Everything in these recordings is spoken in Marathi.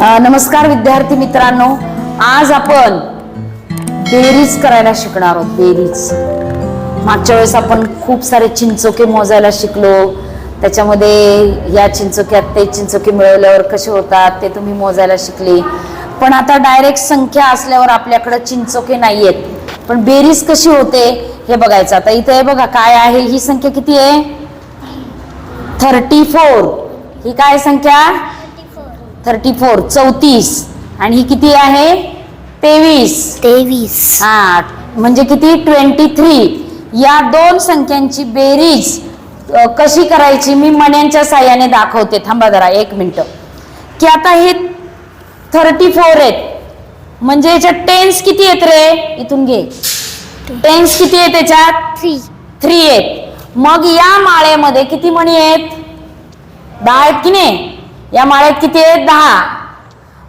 नमस्कार विद्यार्थी मित्रांनो. आज आपण बेरीज करायला शिकणार आहोत बेरीज. मागच्या वेळेस आपण खूप सारे चिंचोके मोजायला शिकलो. त्याच्यामध्ये या चिंचोक्यात ते चिंचोके मिळवल्यावर कसे होतात ते तुम्ही मोजायला शिकले. पण आता डायरेक्ट संख्या असल्यावर आपल्याकडे चिंचोके नाही आहेत पण बेरीज कशी होते हे बघायचं. आता इथे हे बघा काय आहे? ही संख्या किती आहे? थर्टी फोर ही काय संख्या? थर्टी फोर चौतीस. आणि ही किती आहे? तेवीस. तेवीस. हा म्हणजे किती? Twenty three. या दोन संख्यांची बेरीज कशी करायची? मी मण्यांच्या साह्याने दाखवते. थांबा जरा एक मिनिट. की आता हे थर्टी फोर आहेत. म्हणजे याच्यात टेन्स किती आहेत रे? इथून घे. टेन्स किती आहेत त्याच्यात थ्री. थ्री आहेत. मग या माळेमध्ये किती मणी आहेत? दहा आहेत की नाही? या माळ्यात किती आहेत? दहा.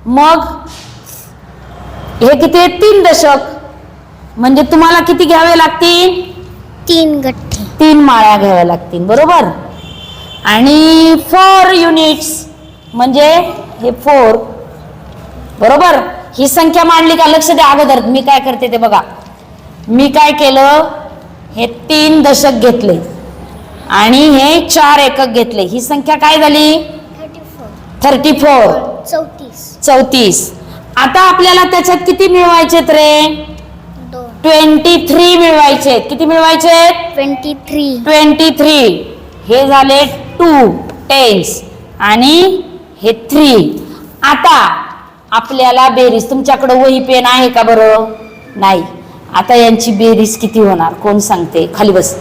मग हे किती आहेत? तीन दशक. म्हणजे तुम्हाला किती घ्यावे लागतील? तीन गठ्ठे तीन माळ्या घ्याव्या लागतील बरोबर? आणि फोर युनिट्स म्हणजे हे फोर बरोबर? ही संख्या मांडली का? लक्ष द्या अगोदर. मी काय करते ते बघा. मी काय केलं? हे तीन दशक घेतले. आणि हे चार एकक घेतले. ही संख्या काय झाली? थर्टी फोर चौतीस. चौतीस. आता आपल्याला त्याच्यात किती मिळवायचेत रे? ट्वेंटी थ्री मिळवायचे किती मिळवायचे ट्वेंटी थ्री ट्वेंटी थ्री हे झाले टू टेन्स आणि हे थ्री आता आपल्याला बेरीज. तुमच्याकडे वही पेन आहे का बरं? नाही. आता यांची बेरीज किती होणार? कोण सांगते? खाली बस.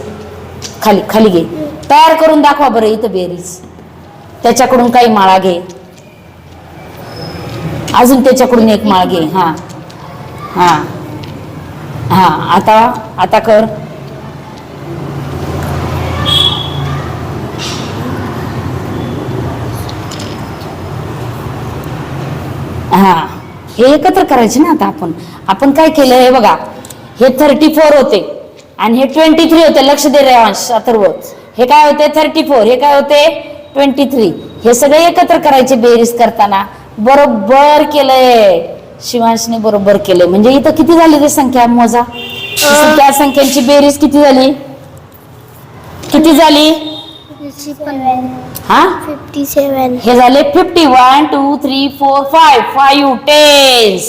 खाली खाली घे. तयार करून दाखवा बरं इथं बेरीज. त्याच्याकडून काही माळा घे. अजून त्याच्याकडून एक माळ घे. हा. हा. हा. आता आता कर. हा. हे एकत्र करायचे ना आता आपण. आपण काय केलं हे बघा. हे थर्टी फोर होते. आणि हे ट्वेंटी थ्री होते. लक्ष दे रे अथर्व हे काय होते? थर्टी फोर हे काय होते? Twenty three. हे सगळे एकत्र करायचे बेरीज करताना. बरोबर केलंय. शिवांशने बरोबर केलंय. म्हणजे इथं किती झाली रे संख्या मोजा? ही त्या संख्यांची बेरीज किती झाली? किती झाली? हा? फिफ्टी सेवन हे झाले fifty one two three four five five tens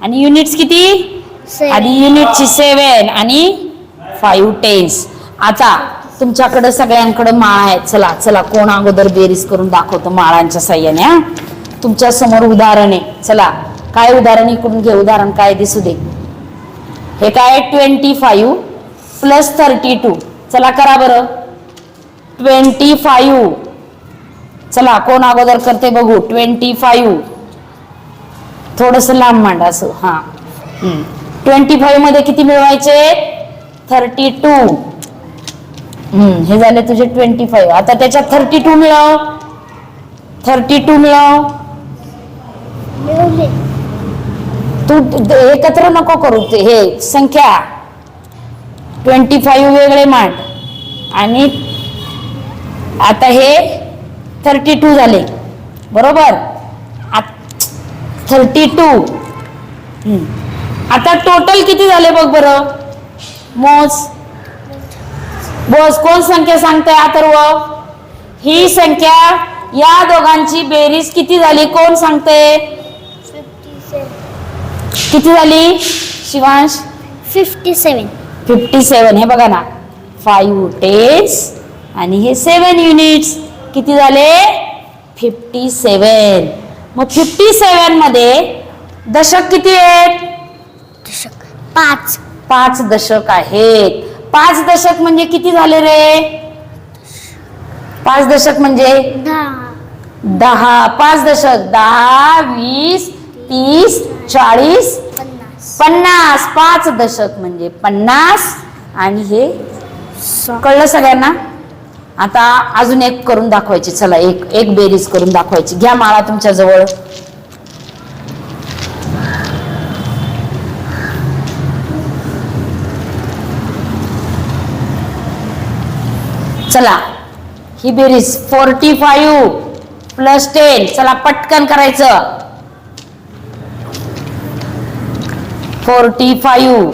आणि युनिट्स किती? आणि युनिटची सेवन आणि फाईव्ह टेन्स आता तुमच्याकडे सगळ्यांकडे माळा आहेत चला चला कोण अगोदर बेरीज करून दाखवतो माळांच्या साह्याने हा? तुमच्यासमोर उदाहरण आहे. चला काय उदाहरण इकडून घे उदाहरण काय दिसू दे. हे काय twenty five plus thirty two चला करा बरं. ट्वेंटी फाईव्ह चला कोण अगोदर करते बघू? ट्वेंटी फाईव्ह थोडस लांब मांडा असं हा. ट्वेंटी फाईव्हमध्ये किती मिळवायचे? थर्टी टू हे झाले तुझे ट्वेंटी फाईव्ह आता त्याच्यात थर्टी टू मिळव. थर्टी टू मिळव तू द- एकत्र नको करू. ते हे संख्या. ट्वेंटी फाईव्ह वेगळे मांड. आणि आता हे थर्टी टू झाले. बरोबर? थर्टी टू आता टोटल किती झाले बघ बरं? मोज बोस कोण संख्या सांगते अथर्व ही संख्या या दोघांची बेरीज किती झाली? कोण सांगते किती झाली? Shivansh? Fifty seven fifty seven हे बघा ना. फाईव्ह टेन्स आणि हे सेवन युनिट्स किती झाले? फिफ्टी सेवन मग फिफ्टी सेवनमध्ये दशक किती आहेत? दशक. पाच. पाच दशक आहेत. पाच दशक म्हणजे किती झाले रे? पाच दशक म्हणजे? दहा. पाच दशक. दहा वीस तीस चाळीस पन्नास. पन्नास. पाच दशक म्हणजे पन्नास. आणि हे कळलं सगळ्यांना? आता अजून एक करून दाखवायची. चला एक एक बेरीज करून दाखवायची. घ्या माळा तुमच्या जवळ. चला. ही बेरीज फोर्टी फाईव्ह प्लस टेन चला पटकन करायचं. फोर्टी फाईव्ह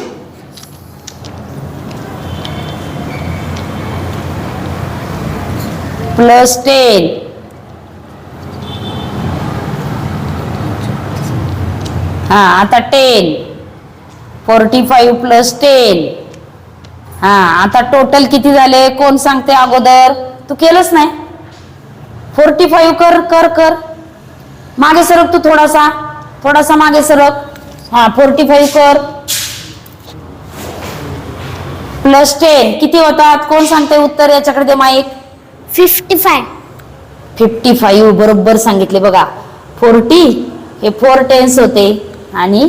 प्लस टेन हा आता ten forty five plus ten हा आता टोटल किती झाले? कोण सांगते अगोदर? तू केलंच नाही. फोर्टी फाईव्ह कर कर कर. मागे सरक तू थोडासा. थोडासा मागे सरक. हा फोर्टी फाईव्ह कर. प्लस टेन किती होतात? कोण सांगते उत्तर याच्याकडे दे mike? Fifty five fifty five बरोबर सांगितले बघा. फोर्टी हे फोर टेन्स होते. आणि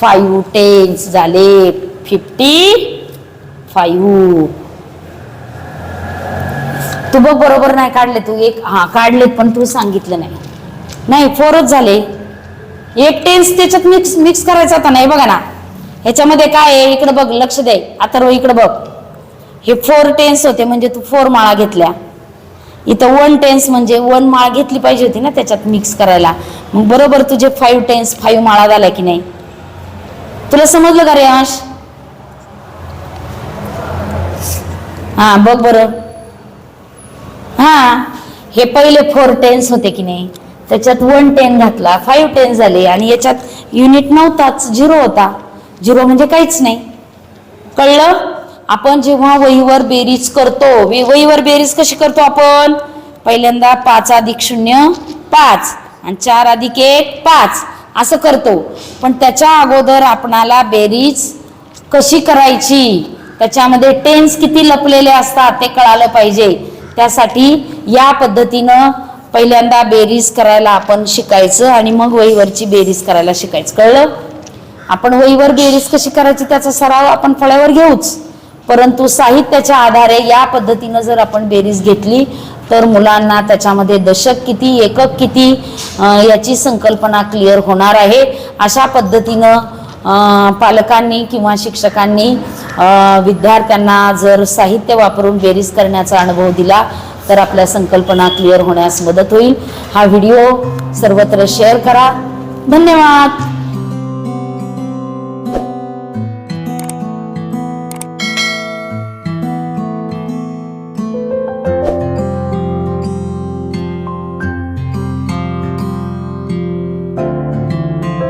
फाईव्ह टेन्स झाले. फिफ्टी फाईव्ह तू बघ बरोबर नाही काढले तू. एक हा काढलेत पण तू सांगितलं नाही. नाही फोरच झाले. एक टेन्स त्याच्यात मिक्स मिक्स करायचा होता नाही बघा ना. ह्याच्यामध्ये काय आहे? इकडे बघ लक्ष दे. आता रो इकडे बघ. हे फोर टेन्स होते म्हणजे तू फोर माळा घेतल्या. इथं वन टेन्स म्हणजे वन माळा घेतली पाहिजे होती ना त्याच्यात मिक्स करायला. मग बरोबर तुझे फाईव्ह टेन्स फाईव्ह माळा झाला की नाही? तुला समजलं का रे अंश हा बघ बरं. हा हे पहिले फोर टेन्स होते की नाही? त्याच्यात वन टेन घातला फाईव्ह टेन झाले आणि याच्यात युनिट नव्हताच झिरो होता. झिरो म्हणजे काहीच नाही. कळलं? आपण जेव्हा वहीवर बेरीज करतो वहीवर बेरीज कशी करतो आपण? पहिल्यांदा पाच अधिक शून्य पाच. आणि चार अधिक एक पाच. असं करतो. पण त्याच्या अगोदर आपणाला बेरीज कशी करायची? त्याच्यामध्ये टेन्स किती लपलेले असतात ते कळालं पाहिजे. त्यासाठी या पद्धतीनं पहिल्यांदा बेरीज करायला आपण शिकायचं आणि मग वहीवरची बेरीज करायला शिकायचं. कळलं? आपण वहीवर बेरीज कशी करायची त्याचा सराव आपण फळ्यावर घेऊच. परंतु साहित्याच्या आधारे या पद्धतीनं जर आपण बेरीज घेतली तर मुलांना त्याच्यामध्ये दशक किती एकक किती याची संकल्पना क्लिअर होणार आहे. अशा पद्धतीनं पालकांनी किंवा शिक्षकांनी विद्यार्थ्यांना जर साहित्य वापरून बेरीज करण्याचा अनुभव दिला तर आपल्या संकल्पना क्लिअर होण्यास मदत होईल. हा व्हिडिओ सर्वत्र शेअर करा. धन्यवाद.